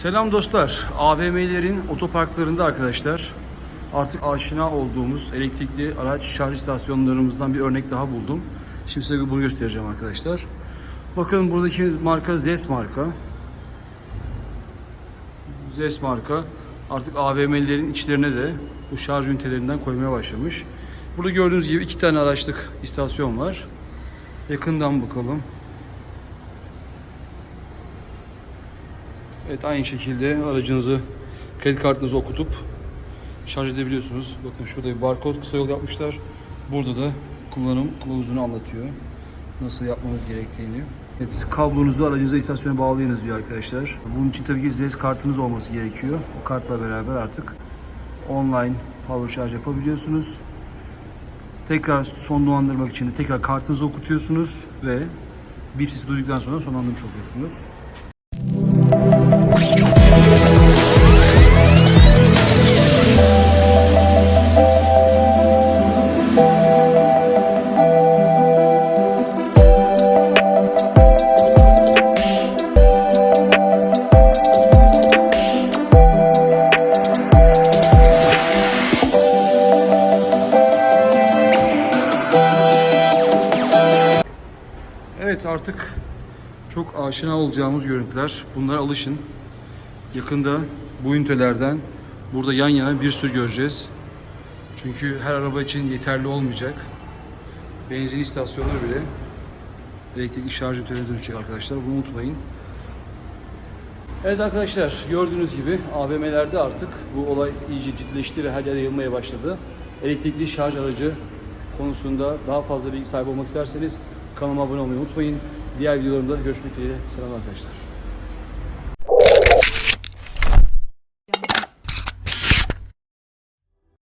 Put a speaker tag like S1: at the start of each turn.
S1: Selam dostlar. AVM'lerin otoparklarında arkadaşlar artık aşina olduğumuz elektrikli araç şarj istasyonlarımızdan bir örnek daha buldum. Şimdi size bunu göstereceğim arkadaşlar. Bakın buradaki marka Zes marka. Zes marka artık AVM'lerin içlerine de bu şarj ünitelerinden koymaya başlamış. Burada gördüğünüz gibi iki tane araçlık istasyon var. Yakından bakalım. Evet aynı şekilde aracınızı kredi kartınızı okutup şarj edebiliyorsunuz. Bakın şurada bir barkod kısa yol yapmışlar. Burada da kullanım kılavuzunu anlatıyor. Nasıl yapmanız gerektiğini. Evet, kablonuzu aracınıza istasyona bağlayınız diyor arkadaşlar. Bunun için tabii ki ZES kartınız olması gerekiyor. O kartla beraber artık online power şarj yapabiliyorsunuz. Tekrar sonlandırmak için de tekrar kartınızı okutuyorsunuz ve bir sesi duyduktan sonra sonlandırmış oluyorsunuz. Evet artık çok aşina olacağımız görüntüler. Bunlara alışın. Yakında bu ünitelerden burada yan yana bir sürü göreceğiz. Çünkü her araba için yeterli olmayacak. Benzin istasyonları bile elektrikli şarj ünitelerine dönüşecek arkadaşlar. Bunu unutmayın. Evet arkadaşlar gördüğünüz gibi AVM'lerde artık bu olay iyice ciddileşti ve her yere yayılmaya başladı. Elektrikli şarj aracı konusunda daha fazla bilgi sahibi olmak isterseniz kanalıma abone olmayı unutmayın. Diğer videolarımda görüşmek dileğiyle. Selam arkadaşlar.